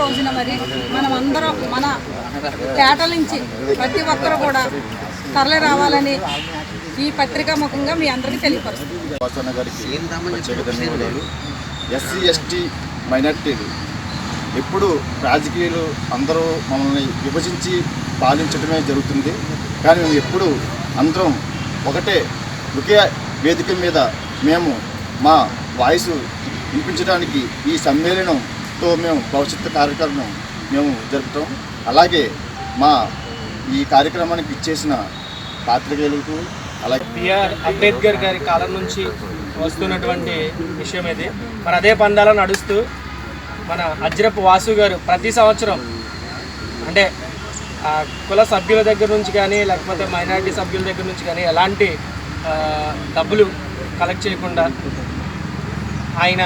రోజున మరి మనం అందరం మన పేట నుంచి ప్రతి ఒక్కరు కూడా తరలి రావాలని ఈ పత్రికా ముఖంగా మీ అందరికీ తెలియపరుస్తుంది ఎస్సీ ఎస్టీ మైనార్టీలు ఎప్పుడు రాజకీయాలు అందరూ మమ్మల్ని విభజించి పాలించడమే జరుగుతుంది. కానీ మేము ఎప్పుడు అందరం ఒకటే ఒకే వేదిక మీద మేము మా వాయిస్ వినిపించడానికి ఈ సమ్మేళనం తో మేము భవిష్యత్తు కార్యక్రమం మేము జరుపుతాం. అలాగే మా ఈ కార్యక్రమానికి ఇచ్చేసిన పాత్రికేయులకు అలాగే బిఆర్ అంబేద్కర్ గారి కాలం నుంచి వస్తున్నటువంటి విషయం ఇది. మరి అదే పందాలో నడుస్తూ మన అజ్రపు వాసు గారు ప్రతి సంవత్సరం అంటే ఆ, కుల సభ్యుల దగ్గర నుంచి కానీ లేకపోతే మైనారిటీ సభ్యుల దగ్గర నుంచి కానీ ఎలాంటి డబ్బులు కలెక్ట్ చేయకుండా ఆయన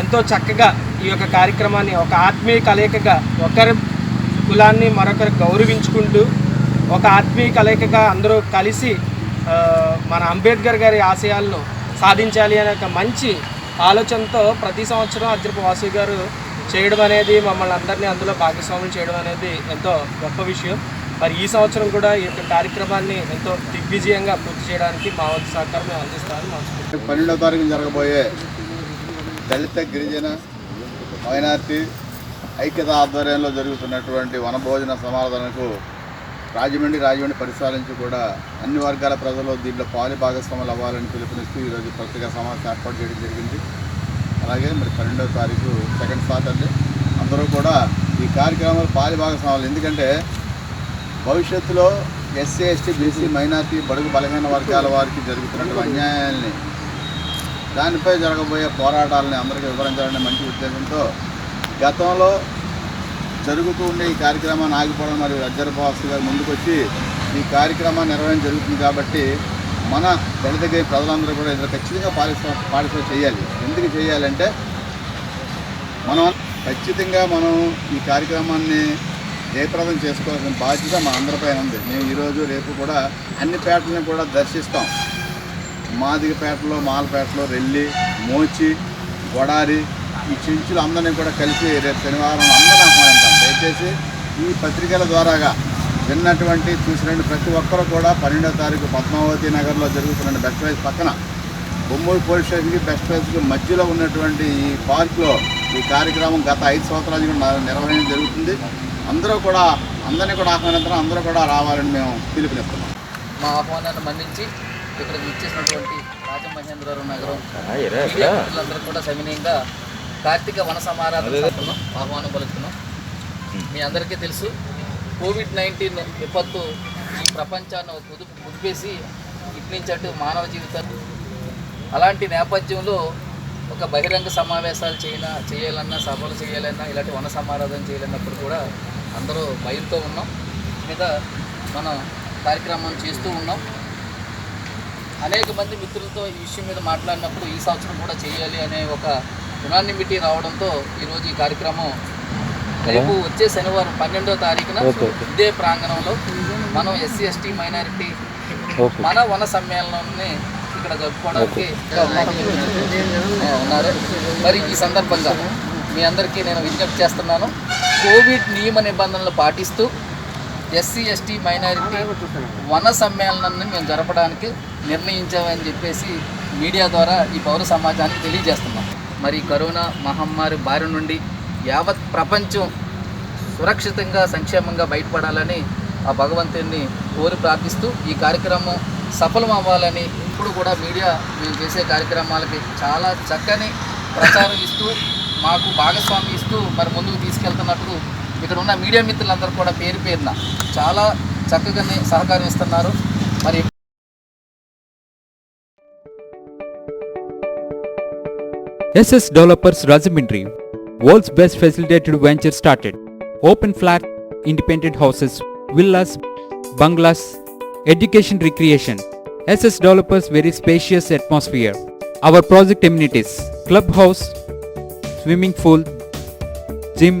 ఎంతో చక్కగా ఈ యొక్క కార్యక్రమాన్ని ఒక ఆత్మీయ కలయికగా ఒకరి కులాన్ని మరొకరు గౌరవించుకుంటూ ఒక ఆత్మీయ కలయికగా అందరూ కలిసి మన అంబేద్కర్ గారి ఆశయాలను సాధించాలి అనే ఒక మంచి ఆలోచనతో ప్రతి సంవత్సరం అజ్రపు వాసు గారు చేయడం అనేది మమ్మల్ని అందరినీ అందులో భాగస్వాములు చేయడం అనేది ఎంతో గొప్ప విషయం. మరి ఈ సంవత్సరం కూడా ఈ యొక్క కార్యక్రమాన్ని ఎంతో దిగ్విజయంగా పూర్తి చేయడానికి మా వంతు సహకారం మేము అందిస్తామని మనస్ఫూర్తిగా పన్నెండో తారీఖు జరగబోయే దళిత గిరిజన మైనార్టీ ఐక్యత ఆధ్వర్యంలో జరుగుతున్నటువంటి వనభోజన సమాధానకు రాజమండ్రి రాజమండ్రి పరిసరాల నుంచి కూడా అన్ని వర్గాల ప్రజలు దీంట్లో పాలి భాగస్వాములు అవ్వాలని పిలుపునిస్తూ ఈరోజు పత్రికా సమావేశం ఏర్పాటు చేయడం జరిగింది. అలాగే మరి పన్నెండవ తారీఖు సెకండ్ సాటర్డే. అందరూ కూడా ఈ కార్యక్రమంలో పాలి భాగస్వాములు. ఎందుకంటే భవిష్యత్తులో ఎస్సీ ఎస్టీ బీసీ మైనార్టీ బడుగు బలహీన వర్గాల వారికి జరుగుతున్నటువంటి అన్యాయాల్ని దానిపై జరగబోయే పోరాటాలని అందరికీ వివరించాలనే మంచి ఉద్దేశంతో గతంలో జరుగుతూ ఉండే ఈ కార్యక్రమాన్ని ఆగిపోవడం మరియు రజ్జరపాసు గారు ముందుకొచ్చి ఈ కార్యక్రమాన్ని నిర్వహణ జరుగుతుంది కాబట్టి మన దళిత ప్రజలందరూ కూడా ఇందులో ఖచ్చితంగా పార్టిసిపేట్ పార్టిసిపేట్ చేయాలి. ఎందుకు చేయాలంటే మనం ఖచ్చితంగా మనం ఈ కార్యక్రమాన్ని జయప్రదం చేసుకోవాల్సిన బాధ్యత మా అందరిపైన ఉంది. మేము ఈరోజు రేపు కూడా అన్ని పేటలను కూడా దర్శిస్తాం. మాదిగపేటలో మాలపేటలో రెల్లి మోచి గొడారి ఈ చెంచులు అందరినీ కూడా కలిసి రేపు శనివారం అందరినీ ఆహ్వానిస్తాం దయచేసి ఈ పత్రికల ద్వారాగా విన్నటువంటి చూసినటువంటి ప్రతి ఒక్కరూ కూడా పన్నెండో తారీఖు పద్మావతి నగర్లో జరుగుతున్న బెస్ట్ వైజ్ పక్కన బొమ్మూరు పోలీస్ స్టేషన్కి బెస్ట్ వైజ్కి మధ్యలో ఉన్నటువంటి ఈ పార్క్లో ఈ కార్యక్రమం గత ఐదు సంవత్సరాల నిర్వహణ జరుగుతుంది. అందరూ కూడా అందరినీ కూడా ఆహ్వానించడం అందరూ కూడా రావాలని మేము పిలుపునిస్తున్నాం. మా ఆహ్వానాన్ని మన్నించి ఇక్కడికి ఇచ్చేసినటువంటి రాజమహేంద్రవరం నగరం. మిత్రులందరూ కూడా సవినయంగా కార్తీక వన సమారాధన ఆహ్వానం పలుకుతున్నాం. మీ అందరికీ తెలుసు కోవిడ్ నైన్టీన్ విపత్తు ఈ ప్రపంచాన్ని కుదుపు కుదిపేసి ఇటు నుంచి అటు మానవ జీవితాన్ని అలాంటి నేపథ్యంలో ఒక బహిరంగ సమావేశాలు చేయాల చేయాలన్నా సభలు చేయాలన్నా ఇలాంటి వన సమారాధన చేయాలన్నప్పుడు కూడా అందరూ భయంతో ఉన్నాం. మీద మనం కార్యక్రమం చేస్తూ ఉన్నాం. అనేక మంది మిత్రులతో ఈ విషయం మీద మాట్లాడినప్పుడు ఈ సంవత్సరం కూడా చేయాలి అనే ఒక యునానిమిటీ రావడంతో ఈరోజు ఈ కార్యక్రమం రేపు వచ్చే శనివారం పన్నెండో తారీఖున ఇదే ప్రాంగణంలో మనం ఎస్సీ ఎస్టీ మైనారిటీ మన వన సమ్మేళనాన్ని ఇక్కడ జరుపుకోవడానికి ఉన్నారు. మరి ఈ సందర్భంగా మీ అందరికీ నేను విజ్ఞప్తి చేస్తున్నాను. కోవిడ్ నియమ నిబంధనలు పాటిస్తూ ఎస్సీ ఎస్టీ మైనారిటీ వన సమ్మేళనాన్ని మేము జరపడానికి నిర్ణయించామని చెప్పేసి మీడియా ద్వారా ఈ పౌర సమాజానికి తెలియజేస్తున్నాం. మరి కరోనా మహమ్మారి బారి నుండి యావత్ ప్రపంచం సురక్షితంగా సంక్షేమంగా బయటపడాలని ఆ భగవంతుడిని కోరి ప్రార్థిస్తూ ఈ కార్యక్రమం సఫలం అవ్వాలని ఇప్పుడు కూడా మీడియా మేము చేసే కార్యక్రమాలకి చాలా చక్కని ప్రచారం ఇస్తూ మాకు భాగస్వామి ఇస్తూ మరి ముందుకు ఇక్కడ ఉన్న మీడియా మిత్రులందరూ కూడా పేరు పేరున చాలా చక్కగానే సహకారం ఇస్తున్నారు. మరి SS developers Rajahmundry world's best facilitated venture started open flat independent houses villas bungalows education recreation SS developers very spacious atmosphere our project amenities club house swimming pool gym